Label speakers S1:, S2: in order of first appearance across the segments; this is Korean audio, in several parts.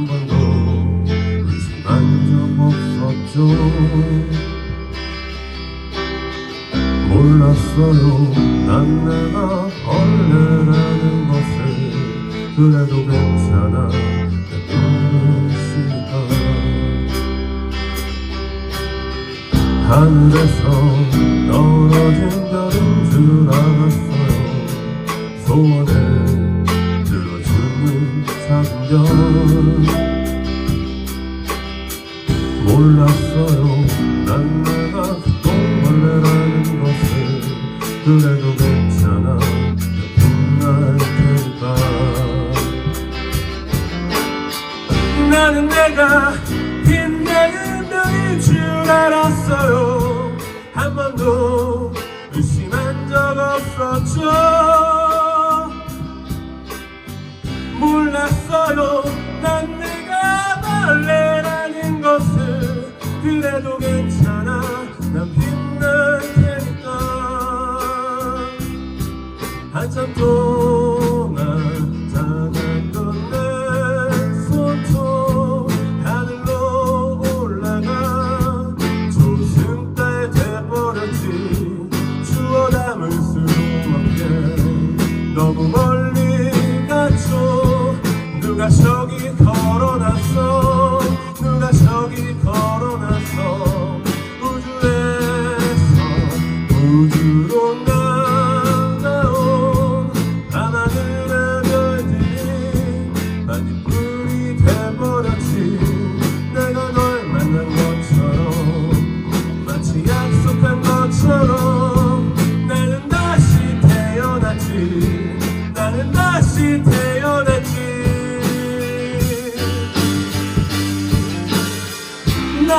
S1: 한 번도 의심한 적 없었죠. 몰랐어요. 난 내가 벌레라는 것을. 그래도 괜찮아. 하늘에서 떨어진 별인 줄 알았어요. 소원을 몰랐어요. 난 내가 똥벌레라는 것을 그래도 괜찮아. 빛날 테니까? 나는 내가 빛 너무 멀리 갔죠 누가 저기 걸어놨어? 누가 저기 걸어놨어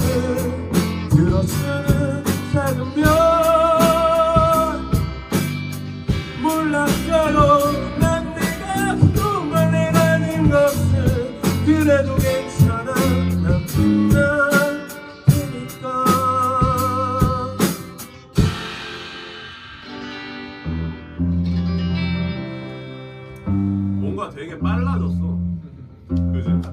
S1: 소원을 들어주는 작은 별 몰랐어요 난 내가 똥벌레라는 것을 그래도 괜찮아. 난 빛날 테니까. 뭔가 되게 빨라졌어. 그지?